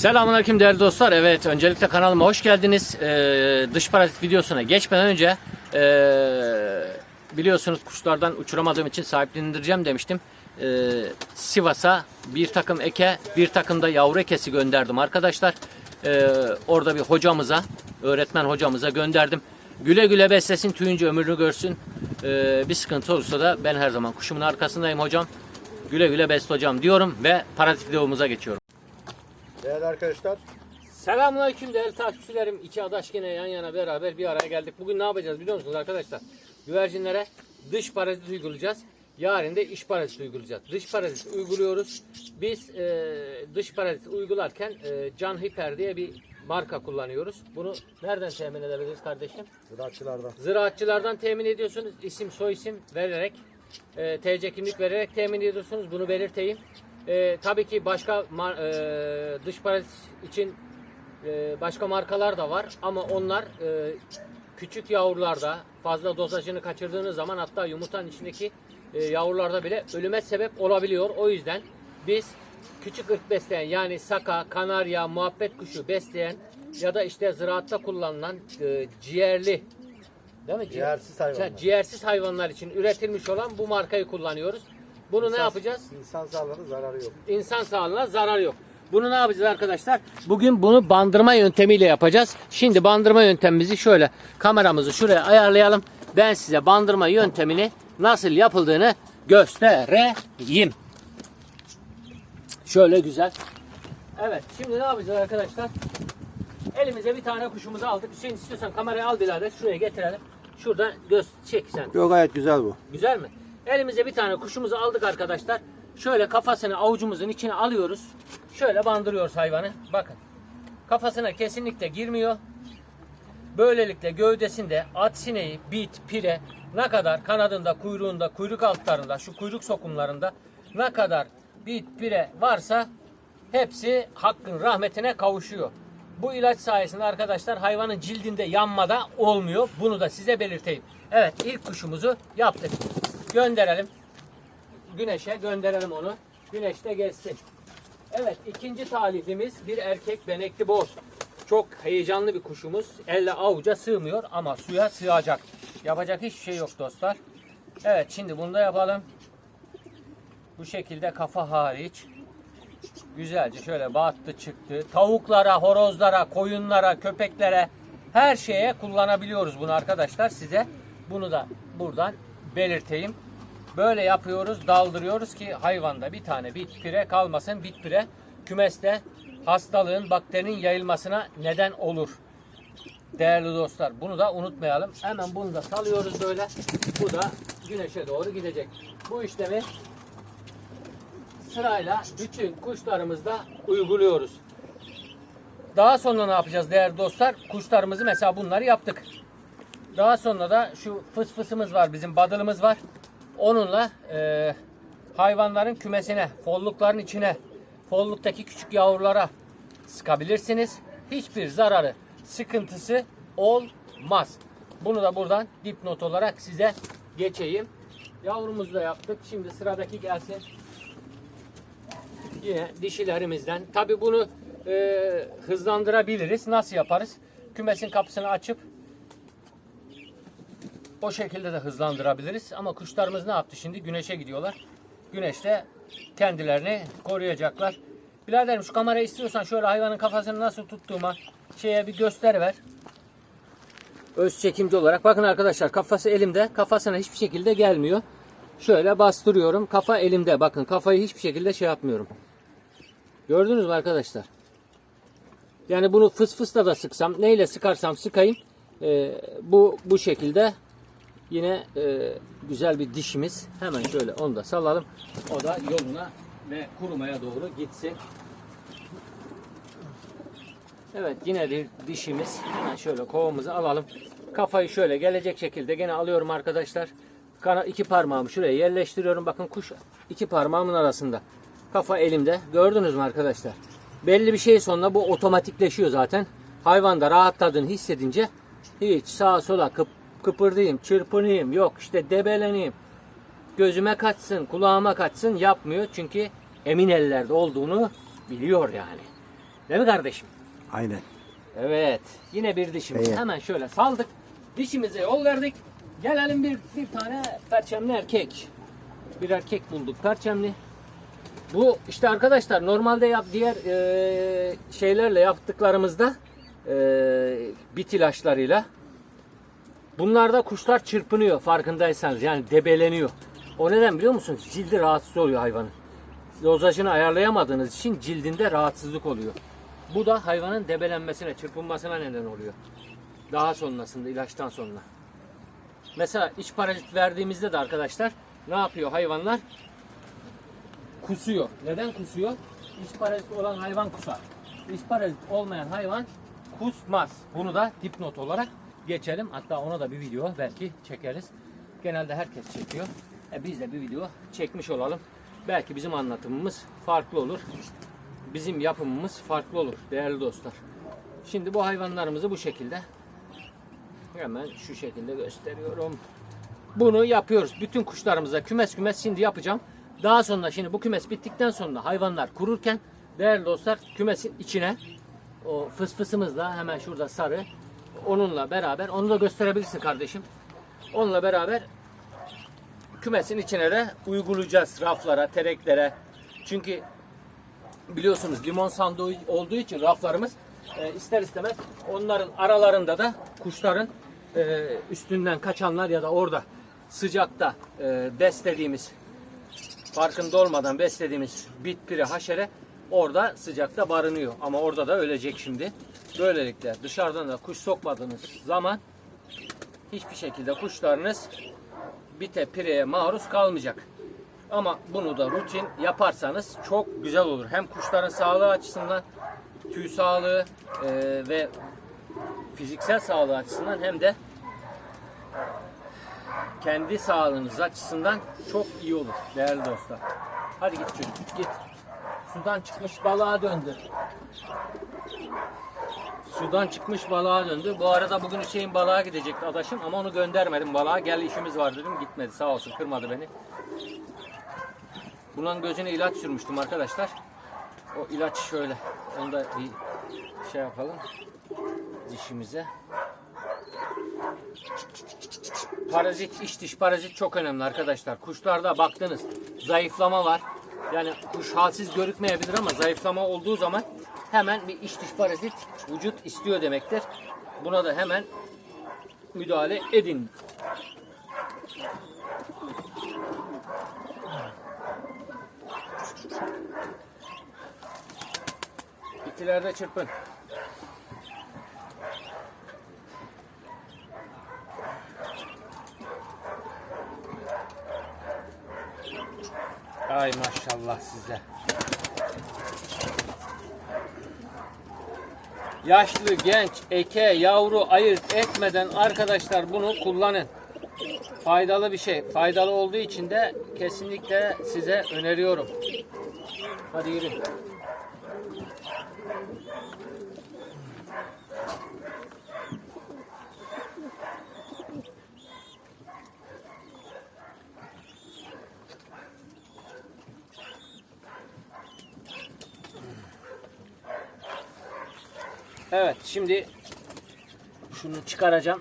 Selamünaleyküm değerli dostlar. Evet öncelikle kanalıma hoş geldiniz. Ee, dış parazit videosuna geçmeden önce ee, biliyorsunuz kuşlardan uçuramadığım için sahiplendireceğim demiştim. Ee, Sivas'a bir takım eke, bir takım da yavru ekesi gönderdim arkadaşlar. Ee, orada bir hocamıza, öğretmen hocamıza gönderdim. Güle güle beslesin, tüyünce ömrünü görsün. Ee, bir sıkıntı olursa da ben her zaman kuşumun arkasındayım hocam. Güle güle besle hocam diyorum ve parazit videomuza geçiyorum. Değerli arkadaşlar, Selamünaleyküm değerli takipçilerim. İki adaş yine yan yana beraber bir araya geldik. Bugün ne yapacağız biliyor musunuz arkadaşlar? Güvercinlere dış parazit uygulayacağız. Yarın da iç parazit uygulayacağız. Dış parazit uyguluyoruz. Biz e, dış parazit uygularken e, Can Hiper diye bir marka kullanıyoruz. Bunu nereden temin edebiliriz kardeşim? ziraatçılardan. Ziraatçılardan temin ediyorsunuz. İsim soy isim vererek, e, TC kimlik vererek temin ediyorsunuz. Bunu belirteyim. E, tabii ki başka e, dış parazit için e, başka markalar da var ama onlar e, küçük yavrularda fazla dozajını kaçırdığınız zaman hatta yumurtanın içindeki e, yavrularda bile ölüme sebep olabiliyor. O yüzden biz küçük ırk besleyen yani saka, kanarya, muhabbet kuşu besleyen ya da işte ziraatta kullanılan e, ciğerli Değil mi? Ci- Ciğersiz hayvanlar. Ci- Ciğersiz hayvanlar için üretilmiş olan bu markayı kullanıyoruz. Bunu ne İnsan- yapacağız? İnsan sağlığına zararı yok. İnsan sağlığına zarar yok. Bunu ne yapacağız arkadaşlar? Bugün bunu bandırma yöntemiyle yapacağız. Şimdi bandırma yöntemimizi şöyle kameramızı şuraya ayarlayalım. Ben size bandırma yöntemini nasıl yapıldığını göstereyim. Şöyle güzel. Evet şimdi ne yapacağız arkadaşlar? Elimize bir tane kuşumuzu aldık. Hüseyin istiyorsan kamerayı al birader. Şuraya getirelim. Şurada göz çek sen. Yok gayet güzel bu. Güzel mi? Elimize bir tane kuşumuzu aldık arkadaşlar. Şöyle kafasını avucumuzun içine alıyoruz. Şöyle bandırıyoruz hayvanı. Bakın. Kafasına kesinlikle girmiyor. Böylelikle gövdesinde at sineği, bit, pire ne kadar kanadında, kuyruğunda, kuyruk altlarında, şu kuyruk sokumlarında ne kadar bit, pire varsa hepsi hakkın rahmetine kavuşuyor. Bu ilaç sayesinde arkadaşlar hayvanın cildinde yanmada olmuyor. Bunu da size belirteyim. Evet ilk kuşumuzu yaptık. Gönderelim. Güneşe gönderelim onu. Güneşte gezsin. Evet ikinci talihlimiz bir erkek benekli boz. Çok heyecanlı bir kuşumuz. Elle avuca sığmıyor ama suya sığacak. Yapacak hiçbir şey yok dostlar. Evet şimdi bunu da yapalım. Bu şekilde kafa hariç. Güzelce şöyle battı çıktı. Tavuklara, horozlara, koyunlara, köpeklere her şeye kullanabiliyoruz bunu arkadaşlar. Size bunu da buradan belirteyim. Böyle yapıyoruz, daldırıyoruz ki hayvanda bir tane bit pire kalmasın. Bit pire kümeste hastalığın, bakterinin yayılmasına neden olur. Değerli dostlar bunu da unutmayalım. Hemen bunu da salıyoruz böyle. Bu da güneşe doğru gidecek. Bu işlemi sırayla bütün kuşlarımızda uyguluyoruz. Daha sonra ne yapacağız değerli dostlar? Kuşlarımızı mesela bunları yaptık. Daha sonra da şu fıs fısımız var bizim badılımız var. Onunla e, hayvanların kümesine, follukların içine, folluktaki küçük yavrulara sıkabilirsiniz. Hiçbir zararı, sıkıntısı olmaz. Bunu da buradan dipnot olarak size geçeyim. Yavrumuzu da yaptık. Şimdi sıradaki gelsin. Yine dişilerimizden. Tabi bunu e, hızlandırabiliriz. Nasıl yaparız? Kümesin kapısını açıp o şekilde de hızlandırabiliriz. Ama kuşlarımız ne yaptı şimdi? Güneşe gidiyorlar. Güneşte kendilerini koruyacaklar. Biraderim şu kamerayı istiyorsan şöyle hayvanın kafasını nasıl tuttuğuma şeye bir göster ver. Öz çekimci olarak. Bakın arkadaşlar kafası elimde. Kafasına hiçbir şekilde gelmiyor. Şöyle bastırıyorum. Kafa elimde. Bakın kafayı hiçbir şekilde şey yapmıyorum. Gördünüz mü arkadaşlar? Yani bunu fıs fısla da sıksam, neyle sıkarsam sıkayım. e, bu bu şekilde yine e, güzel bir dişimiz. Hemen şöyle onu da salalım. O da yoluna ve kurumaya doğru gitsin. Evet yine bir dişimiz. Hemen şöyle kovamızı alalım. Kafayı şöyle gelecek şekilde gene alıyorum arkadaşlar. Kana iki parmağımı şuraya yerleştiriyorum. Bakın kuş iki parmağımın arasında. Kafa elimde. Gördünüz mü arkadaşlar? Belli bir şey sonra bu otomatikleşiyor zaten. Hayvan da rahatladığını hissedince hiç sağa sola kıp, kıpırdayım, çırpınayım, yok işte debeleneyim. Gözüme kaçsın, kulağıma kaçsın yapmıyor. Çünkü emin ellerde olduğunu biliyor yani. Değil mi kardeşim? Aynen. Evet. Yine bir dişimiz. Evet. Hemen şöyle saldık. Dişimize yol verdik. Gelelim bir, bir tane perçemli erkek. Bir erkek bulduk perçemli. Bu işte arkadaşlar normalde yap diğer e, şeylerle yaptıklarımızda e, bit ilaçlarıyla bunlarda kuşlar çırpınıyor farkındaysanız yani debeleniyor. O neden biliyor musunuz? Cildi rahatsız oluyor hayvanın. Dozajını ayarlayamadığınız için cildinde rahatsızlık oluyor. Bu da hayvanın debelenmesine, çırpınmasına neden oluyor. Daha sonrasında ilaçtan sonra. Mesela iç parazit verdiğimizde de arkadaşlar ne yapıyor hayvanlar? Kusuyor. Neden kusuyor? İç parazit olan hayvan kusar. İç parazit olmayan hayvan kusmaz. Bunu da dipnot olarak geçelim. Hatta ona da bir video belki çekeriz. Genelde herkes çekiyor. E biz de bir video çekmiş olalım. Belki bizim anlatımımız farklı olur. Bizim yapımımız farklı olur değerli dostlar. Şimdi bu hayvanlarımızı bu şekilde hemen şu şekilde gösteriyorum. Bunu yapıyoruz. Bütün kuşlarımıza kümes kümes şimdi yapacağım. Daha sonra şimdi bu kümes bittikten sonra hayvanlar kururken değerli dostlar kümesin içine o fısfısımızla hemen şurada sarı onunla beraber onu da gösterebilirsin kardeşim. Onunla beraber kümesin içine de uygulayacağız raflara, tereklere. Çünkü biliyorsunuz limon sandığı olduğu için raflarımız e, ister istemez onların aralarında da kuşların e, üstünden kaçanlar ya da orada sıcakta e, beslediğimiz farkında olmadan beslediğimiz bit pire haşere orada sıcakta barınıyor. Ama orada da ölecek şimdi. Böylelikle dışarıdan da kuş sokmadığınız zaman hiçbir şekilde kuşlarınız bite pireye maruz kalmayacak. Ama bunu da rutin yaparsanız çok güzel olur. Hem kuşların sağlığı açısından tüy sağlığı e, ve fiziksel sağlığı açısından hem de kendi sağlığınız açısından çok iyi olur değerli dostlar. Hadi git çocuk git. Sudan çıkmış balığa döndü. Sudan çıkmış balığa döndü. Bu arada bugün Hüseyin balığa gidecekti adaşım ama onu göndermedim balığa. Gel işimiz var dedim gitmedi sağ olsun kırmadı beni. Bunun gözüne ilaç sürmüştüm arkadaşlar. O ilaç şöyle. Onu da bir şey yapalım. Dişimize. Parazit, iç diş parazit çok önemli arkadaşlar. Kuşlarda baktınız zayıflama var. Yani kuş halsiz görükmeyebilir ama zayıflama olduğu zaman hemen bir iç diş parazit vücut istiyor demektir. Buna da hemen müdahale edin. İtilerde çırpın. Ay maşallah size. Yaşlı, genç, eke, yavru ayırt etmeden arkadaşlar bunu kullanın. Faydalı bir şey. Faydalı olduğu için de kesinlikle size öneriyorum. Hadi yürü. Evet şimdi şunu çıkaracağım.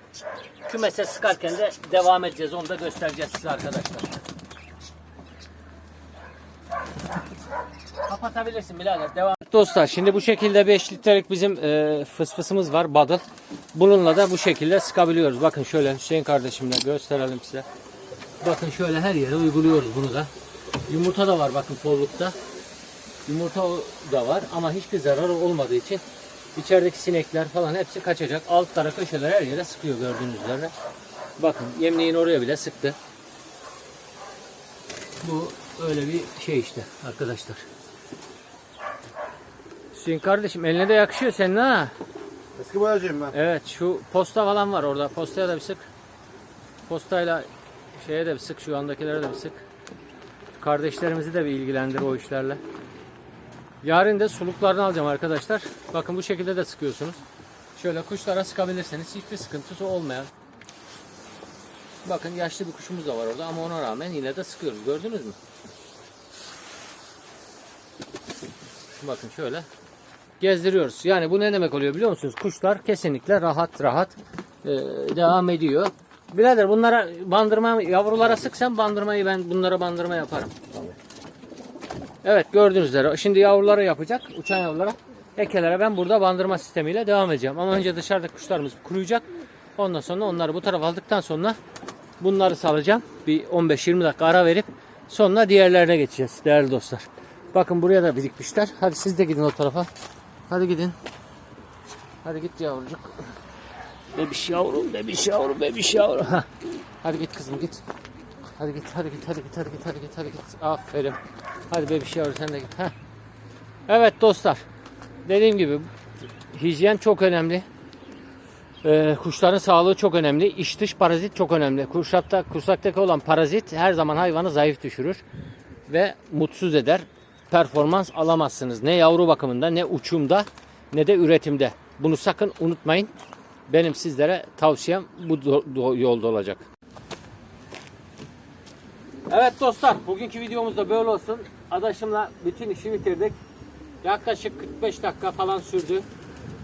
Kümese sıkarken de devam edeceğiz. Onu da göstereceğiz size arkadaşlar. Kapatabilirsin birader. Devam. Dostlar şimdi bu şekilde 5 litrelik bizim e, fısfısımız var. Badıl. Bununla da bu şekilde sıkabiliyoruz. Bakın şöyle Hüseyin kardeşimle gösterelim size. Bakın şöyle her yere uyguluyoruz bunu da. Yumurta da var bakın kollukta. Yumurta da var ama hiçbir zararı olmadığı için içerideki sinekler falan hepsi kaçacak. Altlara köşelere her yere sıkıyor gördüğünüz üzere. Bakın yemliğin oraya bile sıktı. Bu öyle bir şey işte arkadaşlar. Hüseyin kardeşim eline de yakışıyor senin ha. Eski boyacıyım ben. Evet şu posta falan var orada. Postaya da bir sık. Postayla şeye de bir sık. Şu andakilere de bir sık. Kardeşlerimizi de bir ilgilendir o işlerle. Yarın da suluklarını alacağım arkadaşlar. Bakın bu şekilde de sıkıyorsunuz. Şöyle kuşlara sıkabilirseniz hiçbir sıkıntısı olmayan. Bakın yaşlı bir kuşumuz da var orada ama ona rağmen yine de sıkıyoruz. Gördünüz mü? Bakın şöyle gezdiriyoruz. Yani bu ne demek oluyor biliyor musunuz? Kuşlar kesinlikle rahat rahat e, devam ediyor. Birader bunlara bandırma yavrulara sıksan bandırmayı ben bunlara bandırma yaparım. Evet gördüğünüz üzere şimdi yavrulara yapacak uçan yavrulara ekelere ben burada bandırma sistemiyle devam edeceğim. Ama önce dışarıda kuşlarımız kuruyacak. Ondan sonra onları bu tarafa aldıktan sonra bunları salacağım. Bir 15-20 dakika ara verip sonra diğerlerine geçeceğiz değerli dostlar. Bakın buraya da birikmişler. Hadi siz de gidin o tarafa. Hadi gidin. Hadi git yavrucuk. Bebiş yavrum, bebiş yavrum, bebiş yavrum. Hadi git kızım git. Hadi git, hadi git, hadi git, hadi git, hadi git, hadi git. Aferin. Hadi bebiş yavrum sen de git. Heh. Evet dostlar. Dediğim gibi hijyen çok önemli. Ee, kuşların sağlığı çok önemli. İç dış parazit çok önemli. Kuşakta, kursaktaki olan parazit her zaman hayvanı zayıf düşürür ve mutsuz eder. Performans alamazsınız. Ne yavru bakımında, ne uçumda, ne de üretimde. Bunu sakın unutmayın. Benim sizlere tavsiyem bu yolda olacak. Evet dostlar, bugünkü videomuz da böyle olsun. Adaşımla bütün işi bitirdik. Yaklaşık 45 dakika falan sürdü.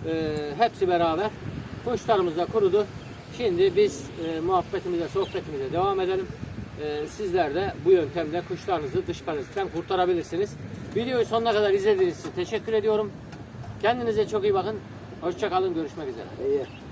Ee, hepsi beraber. Kuşlarımız da kurudu. Şimdi biz e, muhabbetimize, sohbetimize devam edelim. Ee, sizler de bu yöntemle kuşlarınızı dış parazitten kurtarabilirsiniz. Videoyu sonuna kadar izlediğiniz için teşekkür ediyorum. Kendinize çok iyi bakın. Hoşçakalın. Görüşmek üzere. İyi.